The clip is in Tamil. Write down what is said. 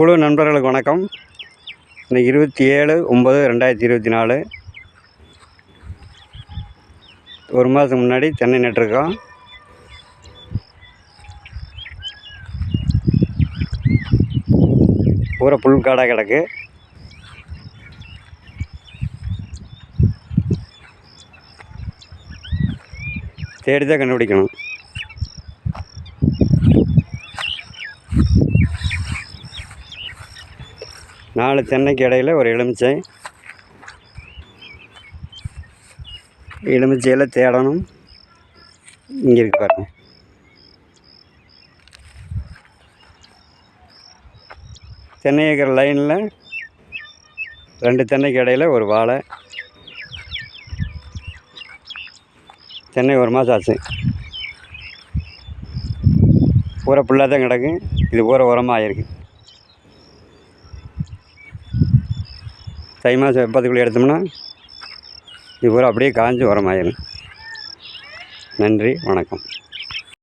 குழு நண்பர்களுக்கு வணக்கம். இன்னைக்கு இருபத்தி ஏழு ஒம்பது ரெண்டாயிரத்தி இருபத்தி நாலு. ஒரு மாதத்துக்கு முன்னாடி தென்னை நட்டிருக்கோம். பூரா புல் காடாக கிடக்கு. தேடி தான் கண்டுபிடிக்கணும். நாலு தென்னைக்கு இடையில் ஒரு எலுமிச்சை. எலுமிச்சையில் தேடணும். இங்கே இருக்கு பாருங்க. தென்னை இருக்கிற லைனில் ரெண்டு தென்னைக்கு இடையில் ஒரு வாழை. தென்னை ஒரு மாதம் ஆச்சு. பூரா புல்லாக தான் கிடக்கு. இது பூரா உரமாக ஆயிருக்கு. தை மாதம் வெப்பத்துக்குள்ளே எடுத்தோம்னா இது பூரா அப்படியே காஞ்சி உரமாயிடும் நன்றி வணக்கம்.